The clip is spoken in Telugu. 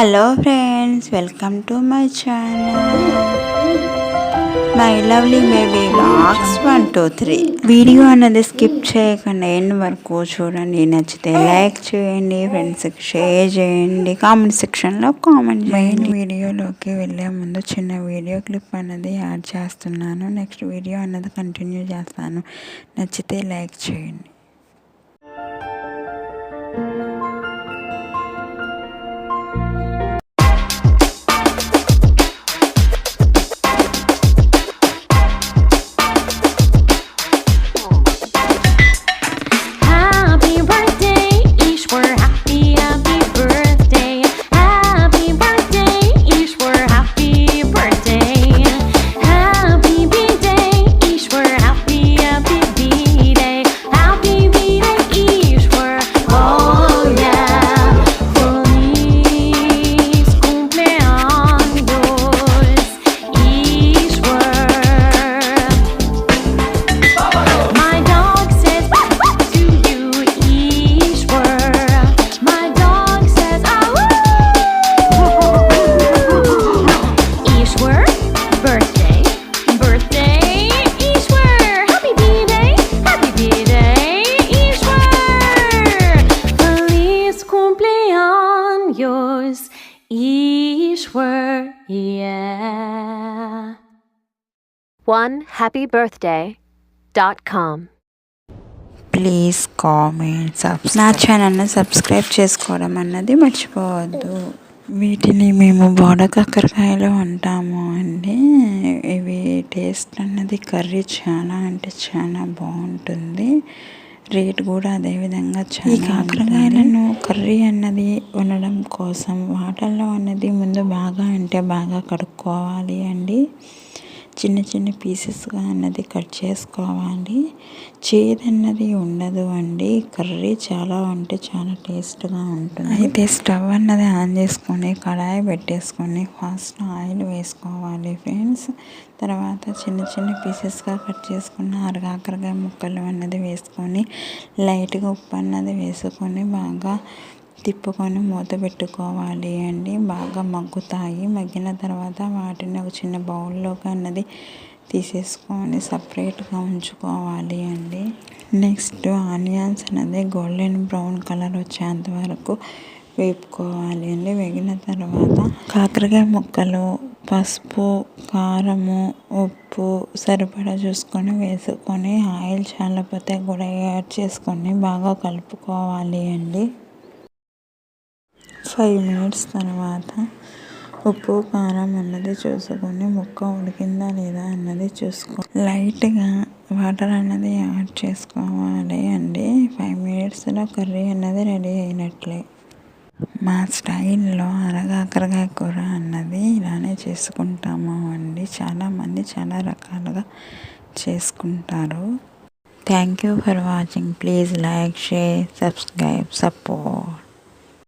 Hello friends welcome to my channel my lovely baby blogs one two three video అన్నది స్కిప్ చేయకుండా ఎండ్ వరకు చూడండి. నచ్చితే లైక్ చేయండి ఫ్రెండ్స్కి షేర్ చేయండి. కామెంట్ సెక్షన్లో కామెంట్ మెయిన్ వీడియోలోకి వెళ్ళే ముందు చిన్న వీడియో క్లిప్ అన్నది యాడ్ చేస్తున్నాను. నెక్స్ట్ వీడియో అన్నది కంటిన్యూ చేస్తాను. నచ్చితే లైక్ చేయండి. Ishwar, yeah. One happy birthday dot com. Please comment subs నా ఛానల్ని సబ్స్క్రైబ్ చేసుకోవడం అన్నది మర్చిపోవద్దు వీటిని మేము బోడ కాకరకాయలు అంటాము అండి ఇవి టేస్ట్ అన్నది కర్రీ చాలా అంటే చాలా బాగుంటుంది రేట్ కూడా అదే విధంగా చాలా కాకరకాయలను కర్రీ అన్నది ఉండడం కోసం వాటర్లో అన్నది ముందు బాగా అంటే బాగా కడుక్కోవాలి అండి. చిన్న చిన్న పీసెస్గా అన్నది కట్ చేసుకోవాలి. చేదన్నది ఉండదు అండి. కర్రీ చాలా అంటే చాలా టేస్ట్గా ఉంటుంది. అయితే స్టవ్ అన్నది ఆన్ చేసుకొని కడాయి పెట్టేసుకొని ఫస్ట్ ఆయిల్ వేసుకోవాలి ఫ్రెండ్స్ తర్వాత చిన్న చిన్న పీసెస్గా కట్ చేసుకున్న అరగాకరగా ముక్కలు అన్నది వేసుకొని లైట్గా ఉప్పు అన్నది వేసుకొని బాగా తిప్పుకొని మూత పెట్టుకోవాలి అండి. బాగా మగ్గుతాయి. మగ్గిన తర్వాత వాటిని ఒక చిన్న బౌల్లోకి అన్నది తీసేసుకొని సపరేట్గా ఉంచుకోవాలి అండి. నెక్స్ట్ ఆనియన్స్ అనేది గోల్డెన్ బ్రౌన్ కలర్ వచ్చేంత వరకు వేపుకోవాలి అండి. వేగిన తర్వాత కాకరకాయ ముక్కలు పసుపు కారము ఉప్పు సరిపడా చూసుకొని వేసుకొని ఆయిల్ చాలపోతే కూడా యాడ్ చేసుకొని బాగా కలుపుకోవాలి అండి. ఫైవ్ మినిట్స్ తర్వాత ఉప్పు కారం అన్నది చూసుకొని ముక్క ఉడికిందా లేదా అన్నది చూసుకో. లైట్గా వాటర్ అన్నది యాడ్ చేసుకోవాలి అండి. ఫైవ్ మినిట్స్లో కర్రీ అన్నది రెడీ అయినట్లే. మా స్టైల్లో అరగాకరకాయ కూర అన్నది ఇలానే చేసుకుంటాము అండి. చాలామంది చాలా రకాలుగా చేసుకుంటారు. Thank you for watching. Please like share subscribe support.